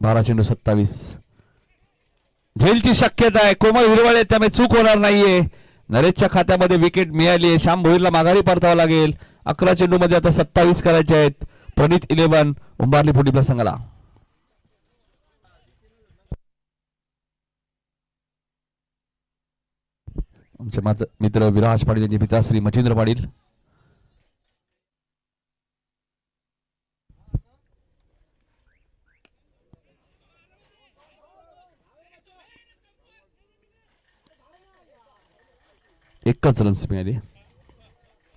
बारा चेंडू सत्तावीस. झेलची शक्यता आहे. कोमल हिरवळे त्यामुळे चूक होणार नाहीये. नरेशच्या खात्यामध्ये विकेट मिळाली आहे. श्याम भोईरला माघारी परतावा लागेल. अकरा चेंडू मध्ये आता सत्तावीस करायचे आहेत. प्रणित इलेव्हन उंबारली फुटी संघाला. आमचे मात्र मित्र विराज पाटील यांचे पिताश्री मच्छिंद्र पाटील. एकच रन्स मिळाली.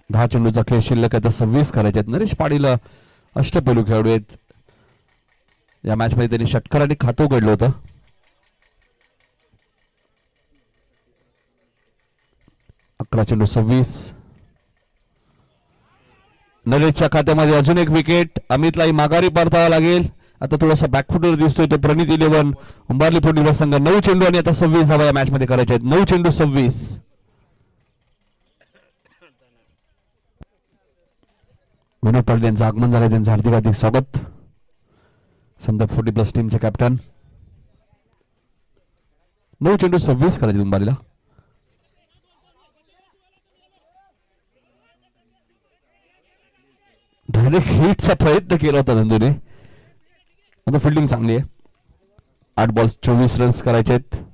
दहा चेंडूचा खेळ शिल्लक आहे सव्वीस करायचे आहेत. नरेश पाडील अष्टपैलू खेळाडू आहेत. या मॅच मध्ये त्यांनी आणि खातं उघडलं होतं. अकरा चेंडू सव्वीस. नरेशच्या खात्यामध्ये अजून एक विकेट अमितलाही माघारी परतावा लागेल. आता थोडासा बॅकफुटवर दिसतोय तो प्रणित इलेव्हन. उंबारली फुटीला संघ नऊ चेंडू आणि आता सव्वीस धावा या मॅचमध्ये करायचे आहेत. नऊ चेंडू सव्वीस. विनोद पाटील यांचं आगमन झालं त्यांचं हार्दिक हार्दिक स्वागत. संदर्भ फोर्टी प्लस टीमचे कॅप्टन. नऊ चेंडू सव्वीस करायचे उंबारीला डायरेक्ट हिटचा प्रयत्न केला होता नंदूने. आता फिल्डिंग चांगली आहे. आठ बॉल्स चोवीस रन्स करायचे आहेत.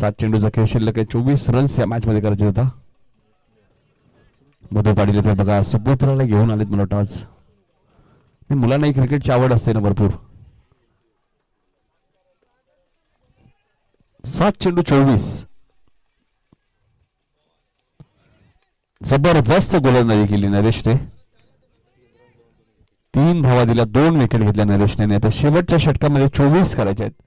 सात चेंडूचा खेळ शिल्लक आहे. चोवीस रन्स या मॅच मध्ये करायचे होता. मधु पाटील इथे बघा सुपुत्राला घेऊन आलेत मला वाटतं आज. मुलांनाही मुलांना क्रिकेटची आवड असते ना भरपूर. सात चेंडू चोवीस. जबरदस्त गोलंदाजी केली नरेशने. तीन धावा दिल्या दोन विकेट घेतल्या नरेशने. आता शेवटच्या षटकामध्ये चोवीस करायचे आहेत.